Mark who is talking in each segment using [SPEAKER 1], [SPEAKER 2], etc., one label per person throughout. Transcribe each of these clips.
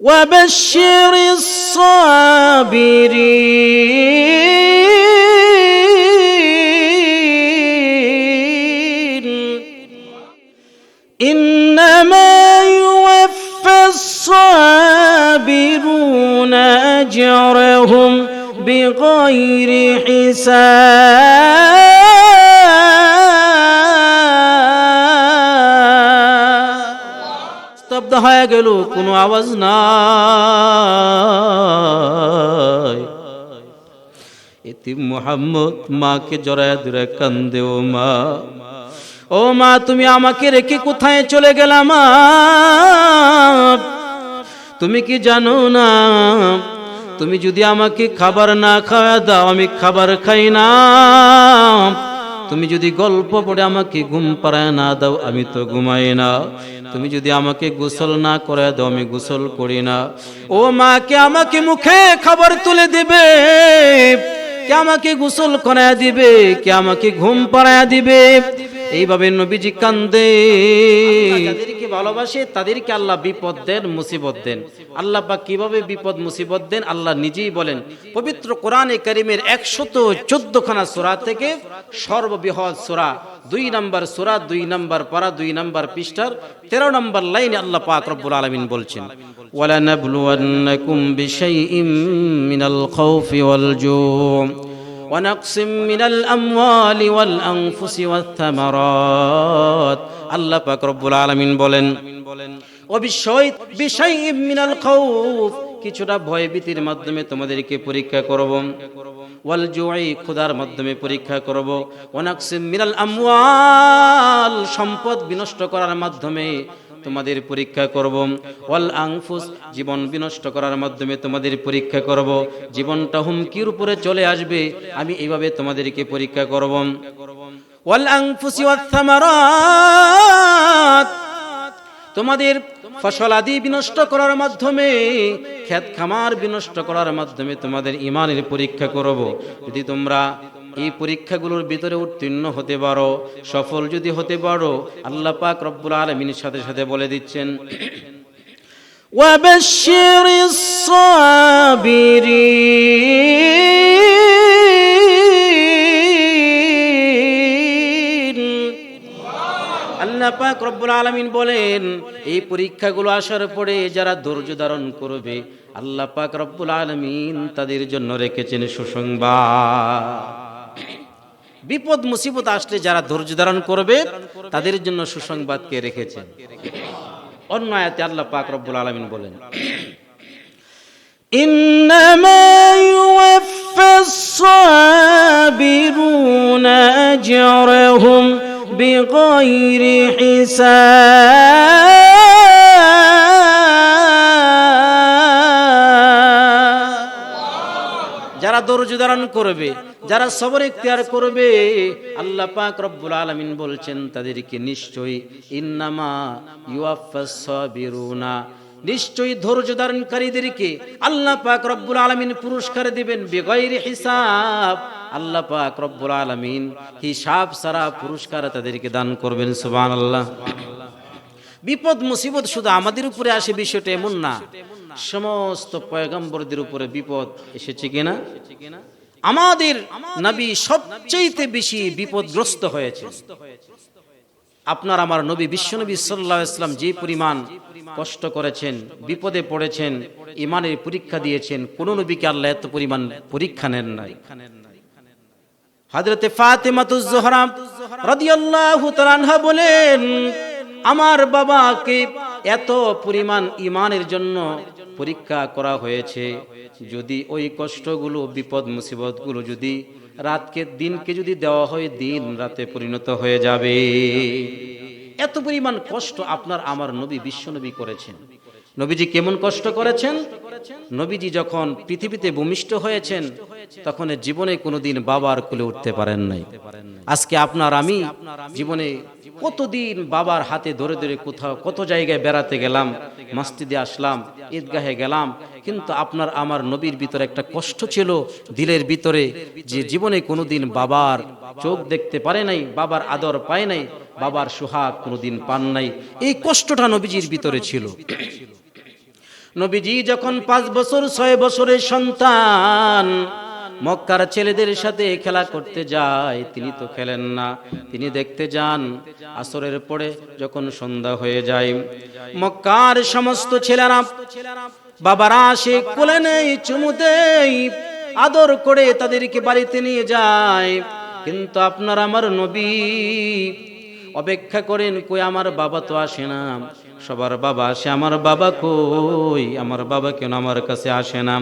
[SPEAKER 1] وبشر الصابرين. إنما يوفى الصابرون أجرهم بغير حساب. স্তব্ধ হয়ে গেল, কোনো আওয়াজ নাই। এতিম মোহাম্মদ মাকে জড়ায় দূরে কান্দে, ও মা ও মা, তুমি আমাকে রেখে কোথায় চলে গেলাম তুমি কি জানো না? তুমি যদি আমাকে খাবার না খাওয়া দাও, আমি খাবার খাই না। তুমি যদি গল্প পড়ে আমাকে ঘুম পাড়ায় না দাও, আমি তো ঘুমাই না। তুমি যদি আমাকে গোসল না করে দাও, আমি গোসল করি না। ও মাকে আমাকে মুখে খাবার তুলে দিবে? কে আমাকে গোসল করায় দিবে? কে আমাকে ঘুম পাড়ায় দিবে? এইভাবে নবীজি কান্দে। যাদেরকে ভালোবাসে, তাদেরকে আল্লাহ বিপদ দেন, মুসিবত দেন। আল্লাহ বা কীভাবে বিপদ, মুসিবত দেন? আল্লাহ নিজেই বলেন, পবিত্র কোরআনে করিমের একশত চোদ্দখানা সোরা থেকে সর্ববৃহৎ সোরা, দুই নম্বর সোরা, দুই নম্বর পরা, দুই নম্বর পৃষ্ঠার তেরো নম্বর লাইন আল্লাহ পাক রব্বুল আলমিন বলছেন ওয়ালানাবলুয়ান্নাকুম বিশাইইম মিনাল খাউফি ওয়াল জুম ونقص من الأموال والأنفس والثمرات আল্লাহ পাক রব্বুল আলামিন বলেন অবশ্যই বিষয় মিনাল খাউফ কিছুটা ভয়ভীতির মাধ্যমে তোমাদেরকে পরীক্ষা করব ওয়াল জুই খুদার মাধ্যমে পরীক্ষা করব ওয়ানাকসিম মিনাল আমওয়াল সম্পদ বিনষ্ট করার মাধ্যমে তোমাদের পরীক্ষা করব। ওয়াল আংফুস, জীবন বিনষ্ট করার মাধ্যমে তোমাদের পরীক্ষা করব। জীবনটা হুমকির উপরে চলে আসবে, আমি এইভাবে তোমাদেরকে পরীক্ষা করব। ওয়াল আংফুসি ওয়াত তোমাদের ফসল আদি বিনষ্ট করার মাধ্যমে, ক্ষেত খামার বিনষ্ট করার মাধ্যমে তোমাদের ইমানের পরীক্ষা করব। যদি তোমরা এই পরীক্ষাগুলোর ভিতরে উত্তীর্ণ হতে পারো সফল যদি হতে পারো আল্লাহ পাক রব্বুল আলমিনের সাথে সাথে বলে দিচ্ছেন وبشر الصابرين আল্লাহ পাক রব্বুল আলামিন বলেন এই পরীক্ষাগুলো আসার পরে যারা ধৈর্য ধারণ করবে আল্লাহ পাক রব্বুল আলামিন তাদের জন্য রেখেছেন সুসংবাদ বিপদ মুসিবত আসলে যারা ধৈর্য ধারণ করবে তাদের জন্য সুসংবাদকে রেখেছেন অন্য আয়াতে আল্লাহ পাক রব্বুল আলামিন বলেন إنما يوفى الصابرون أجرهم بغير حساب যারা ধৈর্য ধারণ করবে যারা সবর ইখতিয়ার করবে, আল্লাহ পাক রব্বুল আলামিন বলছেন তাদেরকে নিশ্চয়ই ইন্নামা সাবিরুনা। নিশ্চয়ই ধৈর্য ধারণকারীদেরকে আল্লাহ পাক রব্বুল আলামিন পুরস্কার দিবেন বেগৈরি হিসাব। আল্লাহ পাক রব্বুল আলামিন হিসাব সারা পুরস্কার তাদেরকে দান করবেন সুবান আল্লাহ বিপদ, মুসিবত শুধু আমাদের উপরে আসে, বিষয়টা এমন না। সমস্ত পয়গম্বরদের উপরে বিপদ এসেছে কিনা? আমাদের নবী সবচেয়ে বেশি বিপদগ্রস্ত হয়েছে। আপনার আমার নবী বিশ্বনবী সাল্লাহ ইসলাম যে পরিমাণ কষ্ট করেছেন, বিপদে পড়েছেন ইমানের পরীক্ষা দিয়েছেন, কোন নবীকে আল্লাহ এত পরিমাণ পরীক্ষা নেন নাই। হযরতে ফাতেমাতুজ জোহরা রাদিয়াল্লাহু তাআলা বলেন, আমার বাবাকে এত পরিমাণ ইমানের জন্য পরীক্ষা করা হয়েছে। যদি ওই কষ্টগুলো, বিপদ, মুসিবতগুলো যদি রাতকে, দিনকে যদি দেওয়া হয়, দিন রাতে পরিণত হয়ে যাবে। এত পরিমাণ কষ্ট আপনার আমার নবী বিশ্বনবী করেছেন। নবীজি কেমন কষ্ট করেছেন? নবীজি যখন পৃথিবীতে ভূমিষ্ঠ হয়েছেন, তখন জীবনে কোনোদিন বাবার কোলে উঠতে পারেন নাই। আজকে আপনার আমি জীবনে কতদিন বাবার হাতে ধরে ধরে কোথাও, কত জায়গায় বেড়াতে গেলাম মাস্তিদে আসলাম, ঈদগাহে গেলাম, কিন্তু আপনার, আমার নবীর ভিতরে একটা কষ্ট ছিল দিলের ভিতরে যে জীবনে কোনোদিন বাবার চোখ দেখতে পারে নাই, বাবার আদর পায় নাই, বাবার সোহাগ কোনোদিন পান নাই। এই কষ্টটা নবীজির ভিতরে ছিল। নবীজি যখন পাঁচ বছর, ছয় বছরের সন্তান মক্কার ছেলেদের সাথে খেলা করতে যায়, তিনি তো খেলেন না। তিনি দেখতে যান, আসরের পরে যখন সন্ধ্যা হয়ে যায়, মক্কার সমস্ত ছেলেরা বাবারা আসে কোলে নেই, চুমু দেই, আদর করে তাদেরকে বাড়িতে নিয়ে যায়। কিন্তু আপনার আমার নবী অপেক্ষা করেন, কই আমার বাবা তো আসে না। সবার বাবা, সে আমার বাবা কই? আমার বাবা কেন আমার কাছে আসে না?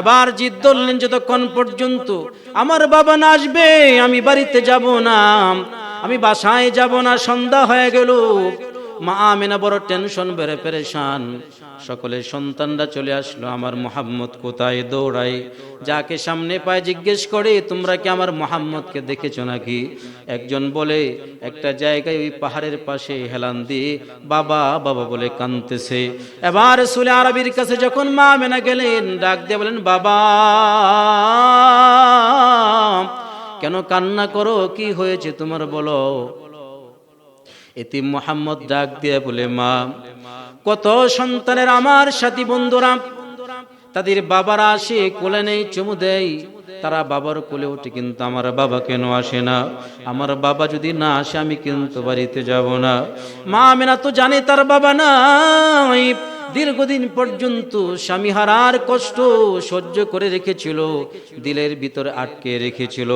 [SPEAKER 1] এবার জিদ ধরলেন যতক্ষণ পর্যন্ত আমার বাবা না আসবে, আমি বাড়িতে যাব না, আমি বাসায় যাব না, সন্ধ্যা হয়ে গেল। মা আমিনা বড় টেনশন বেড়ে পেরেশান। সকলের সন্তানরা চলে আসলো, আমার মোহাম্মদ কোথায়? দৌড়াই। যাকে সামনে পায় জিজ্ঞেস করে, তোমরা কি আমার মোহাম্মদকে দেখেছ নাকি? একজন বলে, একটা জায়গায় ওই পাহাড়ের পাশে হেলান দিয়ে বাবা বাবা বলে কানতেছে এবার সুলে আরবির কাছে যখন মা আমেনা গেলেন, ডাক দিয়ে বলেন, বাবা, কেন কান্না করো? কি হয়েছে তোমার বলো? এটি মোহাম্মদ ডাক দিয়ে বলে, মা, কত সন্তানের আমার সাথী বন্ধুরা? তাদের বাবারা আসে, কোলে নেই, চুমু দেয়। তারা বাবার কোলে ওঠে, কিন্তু আমার বাবা কেন আসে না? আমার বাবা যদি না আসে, আমি কিন্তু বাড়িতে যাব না। মা আমি না তো জানে, তার বাবা নাই। দীর্ঘদিন পর্যন্ত স্বামী হারার কষ্ট সহ্য করে রেখেছিল, দিলের ভিতর আটকে রেখেছিল।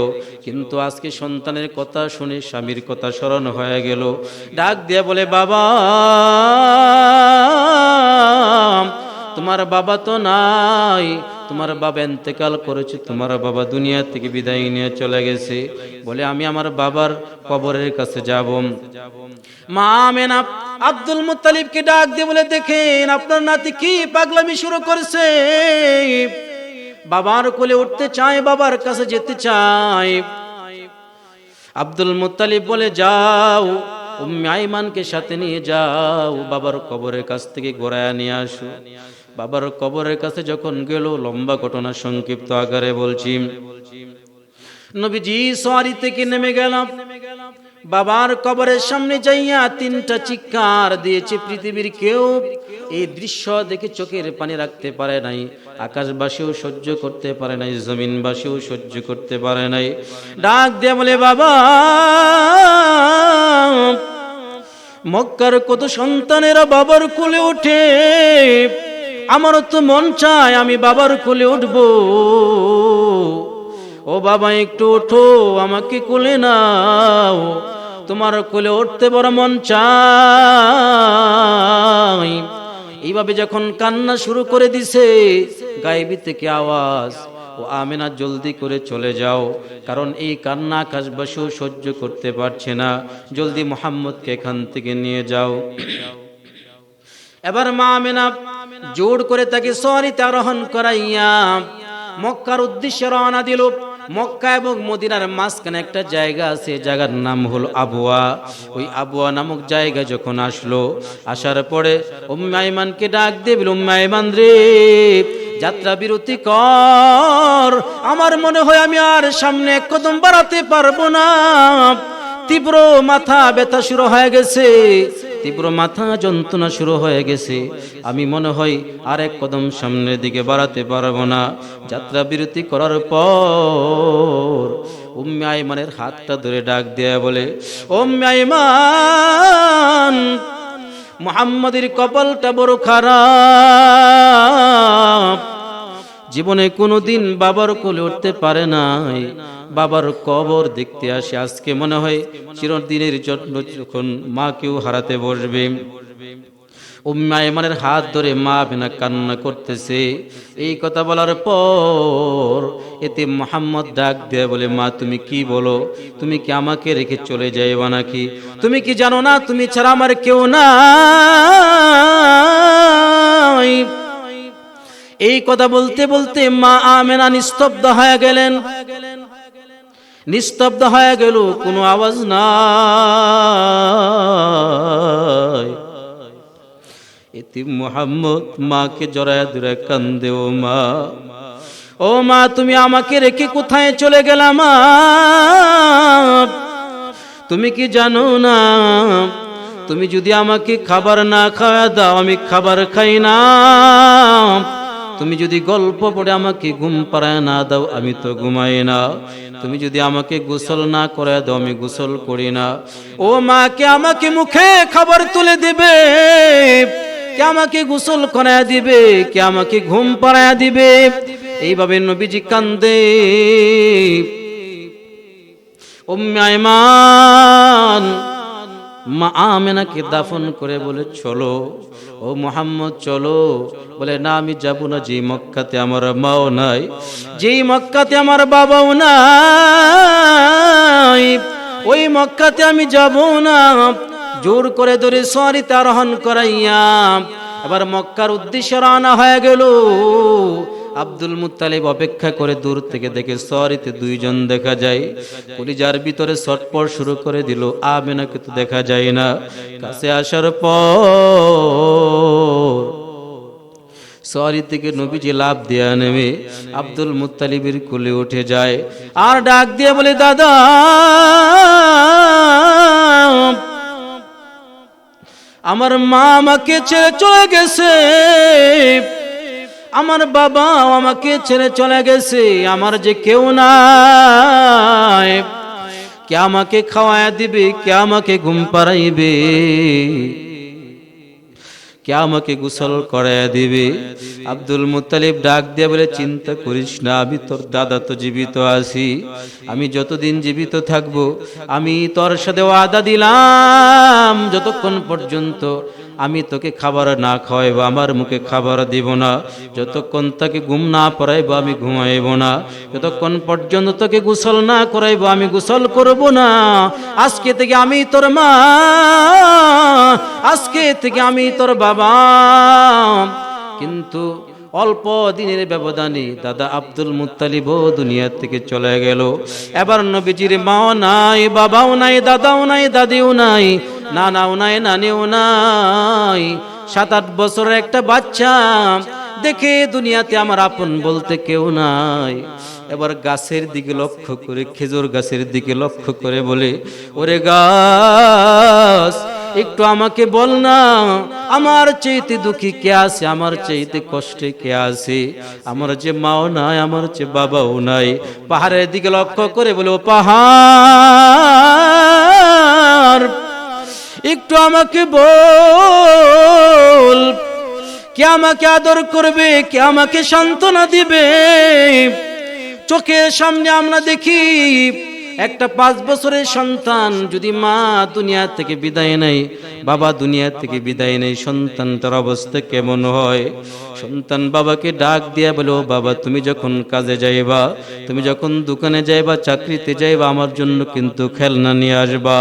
[SPEAKER 1] কিন্তু আজকে সন্তানের কথা শুনে স্বামীর কথা স্মরণ হয়ে গেল। ডাক দিয়ে বলে, বাবা, তোমার বাবা তো নাই তোমার বাবা এন্তেকাল করেছে, তোমার বাবা দুনিয়া থেকে বিদায় নিয়ে চলে গেছে। বলে, আমি আমার বাবার কবরের কাছে যাব। মা মেনা আব্দুল মুত্তালিবকে ডাক দিয়ে বলে, দেখেন, আপনার নাতি কি পাগলামি শুরু করেছে। বাবার কোলে উঠতে চায়, বাবার কাছে যেতে চায়। আব্দুল মুত্তালিব বলে, যাও, উম্মে আইমানকে সাথে নিয়ে যাও, বাবার কবরের কাছ থেকে ঘোরায় নিয়ে আসো। বাবার কবরের কাছে যখন গেল, লম্বা ঘটনা সংক্ষিপ্ত আকারে বলছি। নবীজি সোয়ারি থেকে নেমে গেলাম। বাবার কবরের সামনে যাইয়া তিনটা চিৎকার দিয়েছে, পৃথিবীর কেউ এই দৃশ্য দেখে চোখের পানি রাখতে পারে নাই, আকাশবাসীও সহ্য করতে পারে নাই, জমিনবাসীও সহ্য করতে পারে নাই। ডাক দিয়ে বলে, বাবা, মক্কার কত সন্তানেরা বাবার কোলে ওঠে? আমারও তো মন চায় আমি বাবার কোলে উঠবো। ও বাবা, একটু ওঠো, আমাকে কোলে নাও। তোমার কোলে উঠতে বড় মন চাই এইভাবে যখন কান্না শুরু করে দিছে, গায়েবি থেকে আওয়াজ, ও আমেনা জলদি করে চলে যাও, কারণ এই কান্না আকাশবাসীও সহ্য করতে পারছে না। জলদি মোহাম্মদকে এখান থেকে নিয়ে যাও। এবার মা আমেনা জোর করে তাকে সরিতে আরোহণ করাইয়া মক্কার উদ্দেশ্যে রওনা দিল। মক্কা এবং মদিনার মাঝখানে একটা জায়গা আছে, জায়গার নাম হলো আবুয়া। ওই আবুয়া নামক জায়গা যখন আসলো, আসার পরে উম্মাইমানকে ডাক দেবিল উম্মাইমান রে, যাত্রা বিরতি কর। আমার মনে হয় আমি আর সামনে কদম বাড়াতে পারব না। তীব্র মাথা ব্যথা শুরু হয়ে গেছে। তীব্র মাথা যন্ত্রণা শুরু হয়ে গেছে। আমি মনে হয় আর এক কদম সামনের দিকে বাড়াতে পারব না। যাত্রা বিরতি করার পর উম্মে আইমানের হাতটা ধরে ডাক দেয়া বলে, উম্মে আইমান, মোহাম্মদের কপালটা বড় খারাপ। জীবনে কোনোদিন বাবার কোলে উঠতে পারে নাই। বাবার কবর দেখতে আসে, আজকে মনে হয় চিরদিনের জন্য যখন মা কেউ হারাতে বসবে। উম্মা এমানের হাত ধরে মা বিনা কান্না করতেছে। এই কথা বলার পর এতে মোহাম্মদ ডাক দেয়া বলে, মা, তুমি কি বলো? তুমি কি আমাকে রেখে চলে যাইবা নাকি? তুমি কি জানো না? তুমি ছাড়া আমার কেউ না এই কথা বলতে বলতে মা আমেনা নিস্তব্ধ হয়ে গেলেন। নিস্তব্ধ হয়ে গেল, কোনো আওয়াজ নাই। এতে মোহাম্মদ মাকে জড়ায় দূরে কান্দে, ও মা ও মা, তুমি আমাকে রেখে কোথায় চলে গেলাম তুমি কি জানো না? তুমি যদি আমাকে খাবার না খাওয়া দাও, আমি খাবার খাই না। তুমি যদি গল্প পড়ে আমাকে ঘুম পাড়ায় না দাও, আমি তো ঘুমাই না। তুমি যদি আমাকে গোসল না করে দাও, আমি গোসল করি না। ও মা, কে আমাকে মুখে খাবার তুলে দিবে? কে আমাকে গোসল করায় দিবে? কে আমাকে ঘুম পাড়ায় দিবে? এইভাবে নবীজি কান্দে। উম্মে আয়মান মা আমেনাকে দাফন করে বলে, চলো, ও মোহাম্মদ, চলো। বলে, না, আমি যাব না যে মক্কাতে আমার মাও নাই, যেই মক্কাতে আমার বাবাও নাই, ওই মক্কাতে আমি যাব না। জোর করে ধরে সরিতে আরোহণ করাইয়া, এবার মক্কার উদ্দেশ্যে রানা হয়ে গেল। আব্দুল মুত্তালিব অপেক্ষা করে দূর থেকে দেখে সরিতে দুইজন দেখা যায়। কলিজার ভিতরে ছটপট শুরু করে দিল, আমেনাকে তো দেখা যায় না। কাছে আসার পর সরি থেকে নবীজি লাভ দেয়া নেমে আব্দুল মুত্তালিবের কোলে উঠে যায়। আর ডাক দিয়ে বলে, দাদা! আমার মা আমাকে চলে গেছে। আমার বাবা আমাকে ছেড়ে চলে গেছে, আমার যে কেউ নাই। কে আমাকে খাওয়ায় দিবে, কে আমাকে ঘুম পাড়াইবে? কে আমাকে গোসল করায় দিবে? আব্দুল মুতালিব ডাক দিয়ে বলে, চিন্তা করিস না, আমি তোর দাদা তো জীবিত আছি। আমি যতদিন জীবিত থাকব, আমি তোর সাথে ওয়াদা দিলাম, যতক্ষণ পর্যন্ত আমি তোকে খাবার না খাওয়াইব, আমার মুখে খাবার দিব না। যতক্ষণ তাকে ঘুম না পড়াইব, আমি ঘুমাইব না। যতক্ষণ পর্যন্ত তোকে গোসল না করাইব, আমি গোসল করব না। আজকে থেকে আমি তোর মা, আজকে থেকে আমি তোর বাবা। কিন্তু অল্প দিনের ব্যবধানে দাদা আব্দুল মুত্তালিব দুনিয়া থেকে চলে গেল। এবার নবীজির মাও নাই, বাবাও নাই, দাদাও নাই, দাদিও নাই। নানাও নাই নানিও নাই সাত আট বছরের একটা বাচ্চা। দেখে দুনিয়াতে আমার আপন বলতে কেউ নাই। এবার গাছের দিকে লক্ষ্য করে, খেজুর গাছের দিকে লক্ষ্য করে বলে, ওরে গাছ, একটু আমাকে বল না, আমার চাইতে দুঃখী কে আছে, আমার চাইতে কষ্টে কে আছে? আমার যে মাও নাই, আমার যে বাবাও নাই। পাহাড়ের দিকে লক্ষ্য করে বলে, ও পাহাড় একটু আমাকে বল। কে আমাকে আদর করবে, কে আমাকে সান্ত্বনা দিবে? চোখের সামনে আমরা দেখি, একটা পাঁচ বছরের সন্তান যদি মা দুনিয়া থেকে বিদায় নেয় বাবা দুনিয়া থেকে বিদায় নেয় সন্তানটার অবস্থা কেমন হয়? সন্তান বাবাকে ডাক দিয়া বলো, বাবা, তুমি যখন কাজে যাইবা, তুমি যখন দোকানে যাইবা, চাকরিতে যাইবা, আমার জন্য কিন্তু খেলনা নিয়ে আসবা,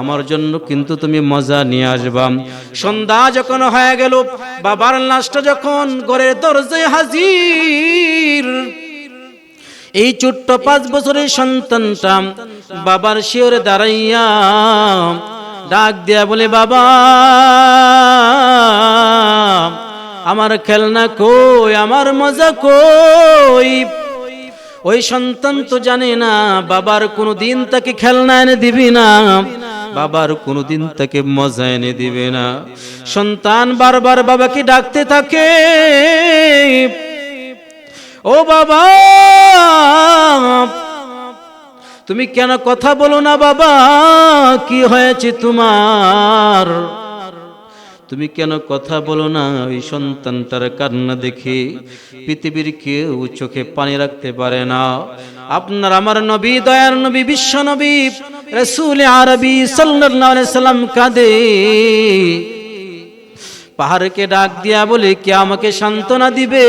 [SPEAKER 1] আমার জন্য কিন্তু তুমি মজা নিয়ে আসবা। সন্ধ্যা যখন হয়ে গেল, বাবার লাশটা যখন ঘরের দরজায় হাজির, এই ছোট্ট পাঁচ বছরের সন্তানটা বাবার শিওরে দাঁড়াইয়া ডাক দিয়া বলে, বাবা, আমার খেলনা কই? আমার মজা কই? ওই সন্তান তো জানে না, বাবার কোনো দিন তাকে খেলনা এনে দিবি না। বাবার কোনো দিন তাকে মজা এনে দিবে না। সন্তান বারবার বাবাকে ডাকতে থাকে। ও বাবা তুমি কেন কথা বলো না বাবা? কি হয়েছে তোমার? তুমি কেন কথা বলো না? ওই সন্তানটার কান্না দেখে পৃথিবীর কেউ চোখে পানি রাখতে পারে না। আপনার আমার নবী, দয়ার নবী, বিশ্ব নবী, রসুল আরবি সাল্লাম কাঁদে। পাহাড়কে ডাক দিয়া বলে, কে আমাকে সান্ত্বনা দিবে?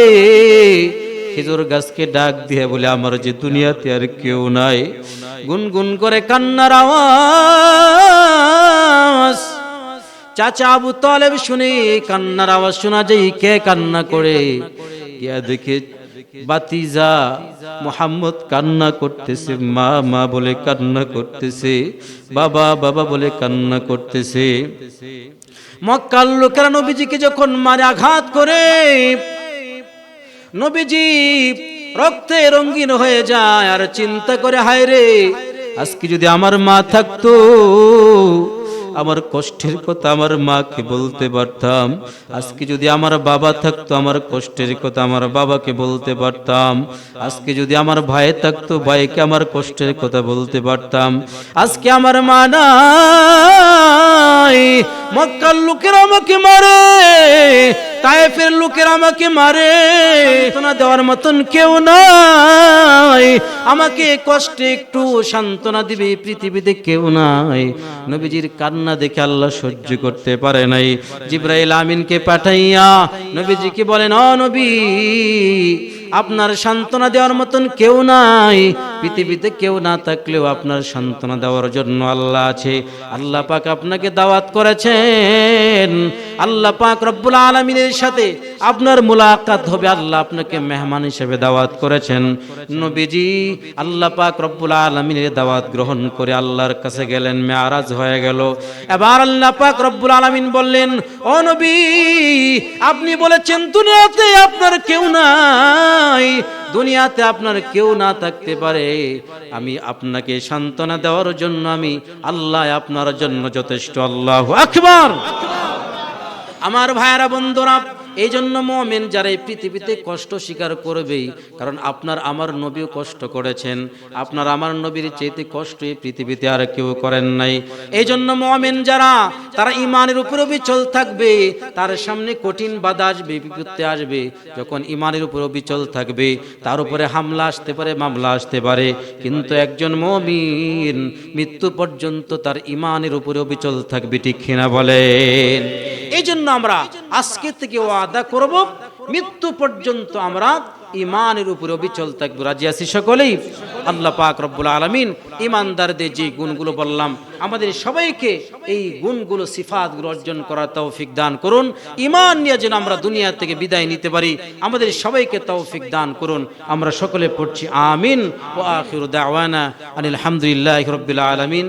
[SPEAKER 1] খেজুর গাছকে ডাক দিয়ে বলে, আমার যে দুনিয়াতে আর কেউ নাই। গুনগুন করে কান্নার আওয়াজ। চাচা আবু তালেব শুনে কান্নার আওয়াজ শোনা যায়, কে কান্না করে? কে দেখে বাতিজা মোহাম্মদ কান্না করতেছে, মা মা বলে কান্না করতেছে, বাবা বাবা বলে কান্না করতেছে। মক্কার লোকেরা নবীজিকে যখন মারে আঘাত করে নবীজি, রক্তে রঙ্গিন হয়ে যায়, আর চিন্তা করে, হায় রে, আজকে যদি আমার মা থাকতো, আমার কষ্টের কথা আমার মাকে বলতে পারতাম। আজকে যদি আমার বাবা থাকতো, আমার কষ্টের কথা আমার বাবাকে বলতে পারতাম। আজকে যদি আমার ভাই থাকতো, ভাইকে আমার কষ্টের কথা বলতে পারতাম। আজকে আমার মা নাই, মক্কার লোকেরা আমাকে মারে তায়েফের লোকের আমাকে মারে। সান্ত্বনা দেওয়ার মতন কেউ নাই। আমাকে কষ্টে একটু সান্ত্বনা দিবে, পৃথিবীতে কেউ নাই। নবীজির কান্না দেখে আল্লাহ সহ্য করতে পারে নাই। জিব্রাইল আমিনকে পাঠাইয়া নবীজিকে বলেন অ নবী আপনার সান্ত্বনা দেওয়ার মতন কেউ নাই। পৃথিবীতে কেউ না থাকলেও আপনার সান্ত্বনা দেওয়ার জন্য আল্লাহ আছে। আল্লাহ পাক আপনাকে দাওয়াত করেছেন। আল্লাহ পাক রব্বুল আলমিনের সাথে আপনার মুলাকাত হবে, আল্লাহ আপনাকে মেহমান হিসেবে দাওয়াত করেছেন। নবীজি, আল্লাহ পাক রব্বুল আলমিনের দাওয়াত গ্রহণ করে আল্লাহর কাছে গেলেন, মেয়ারাজ হয়ে গেল। এবার আল্লাহ পাক রব্বুল আলমিন বললেন, ও নবী, আপনি বলেছেন দুনিয়াতে আপনার কেউ নাই, দুনিয়াতে আপনার কেউ না থাকতে পারে। আমি আপনাকে সান্ত্বনা দেওয়ার জন্য আমি আল্লাহ আপনার জন্য যথেষ্ট, আল্লাহ আকবর। আমার ভাইয়েরা, বন্ধুরা এই জন্য মোমেন যারা এই পৃথিবীতে কষ্ট স্বীকার করবেই কারণ আপনার আমার নবীও কষ্ট করেছেন, আপনার আমার নবীর চেয়েতে কষ্ট এই পৃথিবীতে আর কেউ করেন নাই। এই জন্য মোমেন যারা, তারা ইমানের উপরে বিচল থাকবে, তার সামনে কঠিন বাধা আসবে, বিপত্তি আসবে, যখন ইমানের উপরে বিচল থাকবে, তার উপরে হামলা আসতে পারে, মামলা আসতে পারে, কিন্তু একজন মমিন মৃত্যু পর্যন্ত তার ইমানের উপরে বিচল থাকবে, ঠিক কিনা বলেন? এই জন্য আমরা আজকে থেকে ওয়াদা করব, মৃত্যু পর্যন্ত আমরা ইমানের উপরে অবিচল থাকব। রাজি আছি সকলেই? আল্লাহ পাক রব্বুল আলমিন ইমানদারদের যে গুণগুলো বললাম, আমাদের সবাইকে এই গুণগুলো, সিফাতগুলো অর্জন করার তৌফিক দান করুন। ইমান নিয়ে যেন আমরা দুনিয়া থেকে বিদায় নিতে পারি, আমাদের সবাইকে তৌফিক দান করুন। আমরা সকলে পড়ছি আমিন। ও আখির দাওয়ানা আনিল হামদুলিল্লাহ রব্বিল আলমিন।